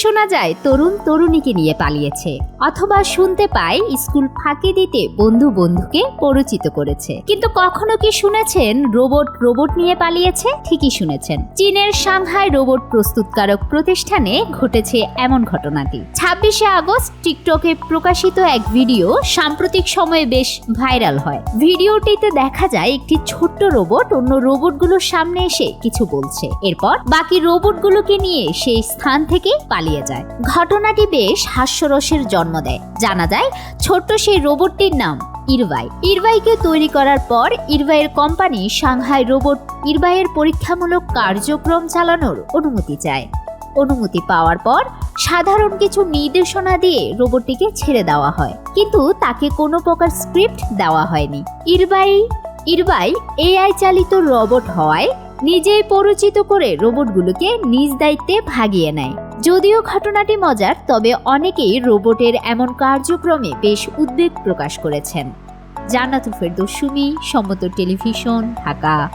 শোনা যায়, তরুণ তরুণীকে নিয়ে পালিয়েছে। অথবা শুনতে পায়, স্কুল ফাঁকি দিতে বন্ধু বন্ধুকে পরিচিত করেছে। কিন্তু কখনো কি শুনেছেন, রোবট রোবট নিয়ে পালিয়েছে? ঠিকই শুনেছেন। চীনের সাংহাই রোবট প্রস্তুতকারক প্রতিষ্ঠানে ঘটেছে এমন ঘটনাটি। ছাব্বিশে আগস্ট, টিকটকে প্রকাশিত এক ভিডিও সাম্প্রতিক সময়ে বেশ ভাইরাল হয়। ভিডিওটিতে দেখা যায়, একটি ছোট্ট রোবট অন্য রোবটগুলোর সামনে এসে কিছু বলছে। এরপর বাকি রোবটগুলোকে নিয়ে সেই স্থান থেকে পালিয়ে যায়। ঘটনাটি বেশ হাস্যরসের জন্ম দেয়। জানা যায়, ছোট্ট সেই রোবটটির নাম ইরবাই ইরবাইকে তৈরি করার পর ইরবাইয়ের কোম্পানি সাংহাই রোবট ইরবাইয়ের পরীক্ষামূলক কার্যক্রম চালানোর অনুমতি চায়। অনুমতি পাওয়ার পর সাধারণ কিছু নির্দেশনা দিয়ে রোবটটিকে ছেড়ে দেওয়া হয়। কিন্তু তাকে কোনো প্রকার স্ক্রিপ্ট দেওয়া হয়নি। ইরবাই ইরবাই এআই চালিত রোবট হওয়ায় নিজেই পরিচিত করে রোবটগুলোকে নিজ দায়িত্বে ভাগিয়ে নেয়। যদিও ঘটনাটি মজার, তবে অনেকেই রোবটের এমন কার্যক্রমে বেশ উদ্বেগ প্রকাশ করেছেন। জান্নাতুফের দস্যুমি সম্মত টেলিভিশন, ঢাকা।